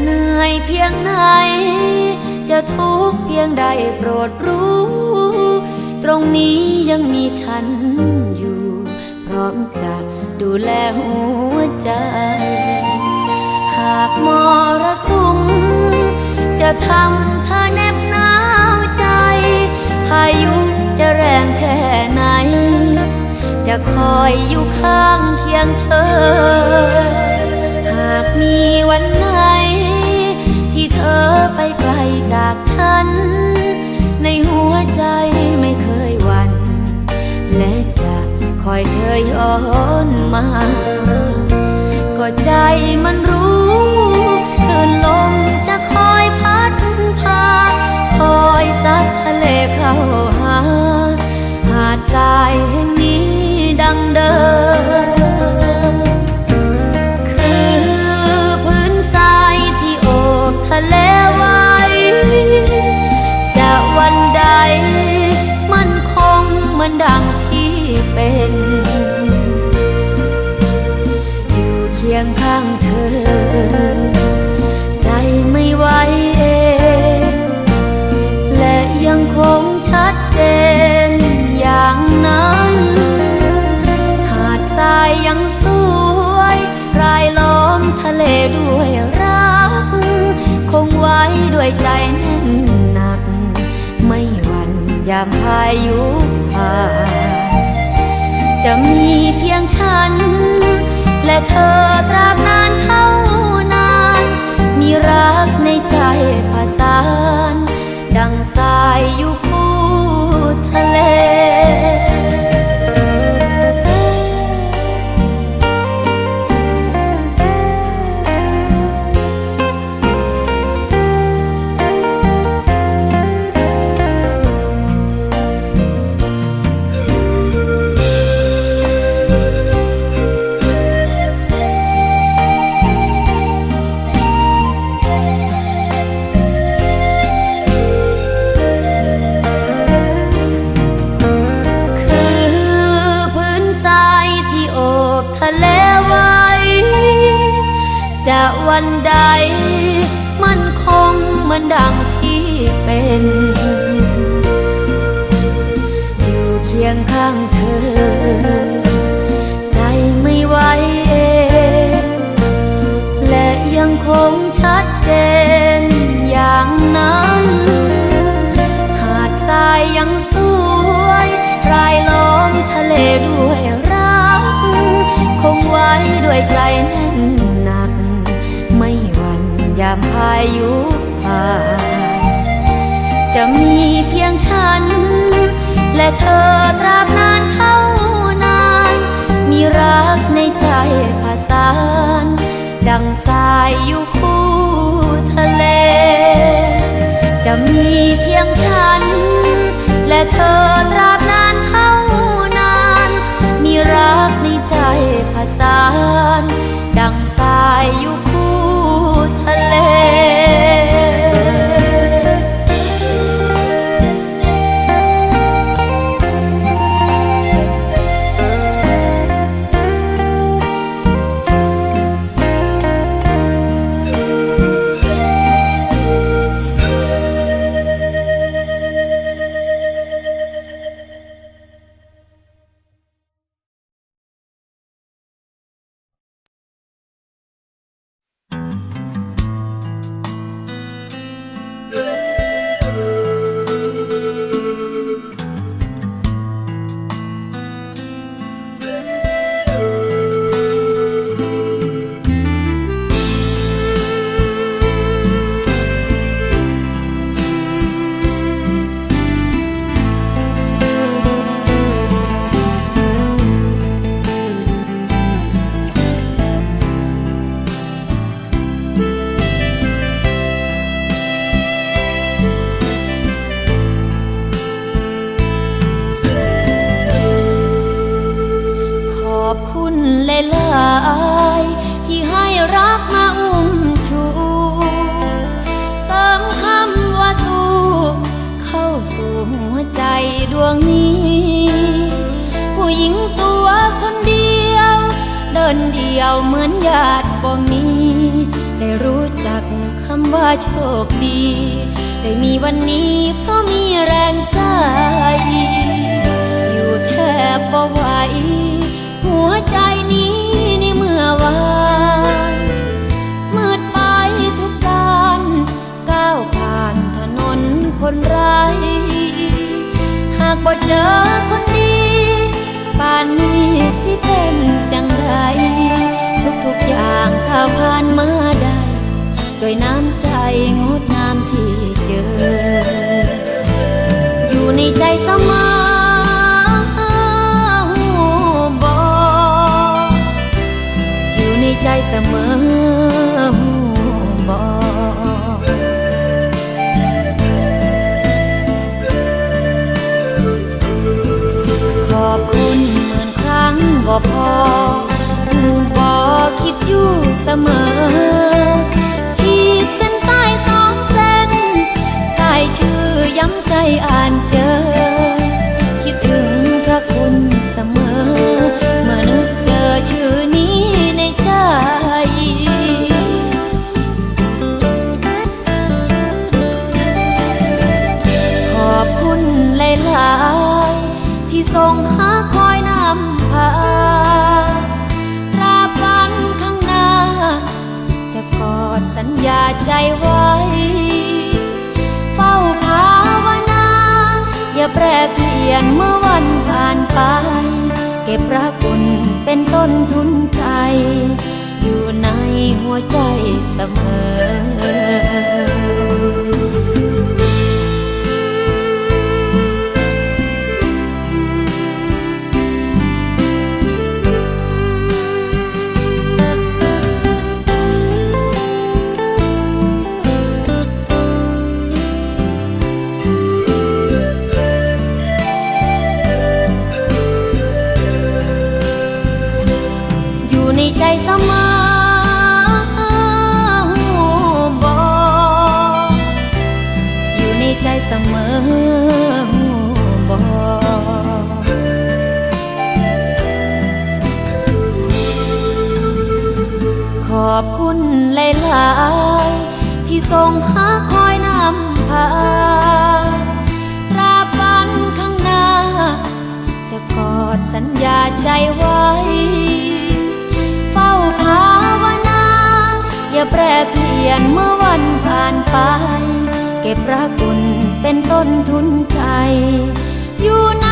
เหนื่อยเพียงไหน จะทุกข์เพียงใดโปรดรู้ ตรงนี้ยังมีฉันอยู่ พร้อมจะดูแลหัวใจ หากมรสุมจะทำเธอแนบหนาวใจ พายุจะแรงแค่ไหน จะคอยอยู่ข้างเคียงเธอ หากมีวันไหน อไปไกลจากฉัน ในหัวใจไม่เคยหวั่นและจะคอยเธอย้อนมา ก็ใจมันรู้ เป็น จะมีเพียงฉัน และเธอตราบนานเท่านาน มีรักในใจผสาน ดังสายอยู่ วันใด มันคงเหมือนดังที่เป็น อยู่เคียงข้างเธอ ใจไม่ไหวเอง และยังคงชัดเจนอย่างนั้น หาดทรายยังสวยรายล้อมทะเลด้วยรัก คงไว้ด้วยใจแน่ายุผ่านจะมีเพียงฉัน และเธอตราบนานเท่านาน มีรักในใจผสาน ดังสายอยู่คู่ คุณหลายๆที่ให้รักมาอุ้มชู เติมคำว่าสู้เข้าสู่หัวใจดวงนี้ ผู้หญิงตัวคนเดียว เดินเดียวเหมือนญาติบ่มี ได้รู้จักคำว่าโชคดี ได้มีวันนี้เพราะมีแรงใจ อยู่แทบบ่ไหว หัวใจนี้ในเมื่อวานมืดไปทุกด้านก้าวผ่านถนนคนไร้หากบ่เจอคนดีป่านนี้สิเป็นจังใดทุกๆอย่างก้าวผ่านมาได้โดยน้ำใจงดงามที่เจอ อยู่ในใจเสมอ ในใจเสมอขอบคุณหมื่นครั้งบ่พอหูบ่คิดอยู่เสมอขีดเส้นใต้สองเส้นใต้ชื่อย้ำใจอ่านเจอ หลาย ที่ทรงหาคอยนำพาตราบวันข้างหน้า จะกอดสัญญาใจไว้ เฝ้าภาวนา อย่าแปรเปลี่ยนเมื่อวันผ่านไป เก็บรักคุณเป็นต้นทุนใจ อยู่ในหัวใจเสมอ ใจเสมอบ่อยู่ในใจเสมอบ่ขอบคุณหลายๆที่ทรงหาคอยนำพาตราบันข้างหน้า จะกอดสัญญาใจไว้ ยนเมื่อวันผ่านไป เก็บระคุณเป็นต้นทุนใจ อยู่ใน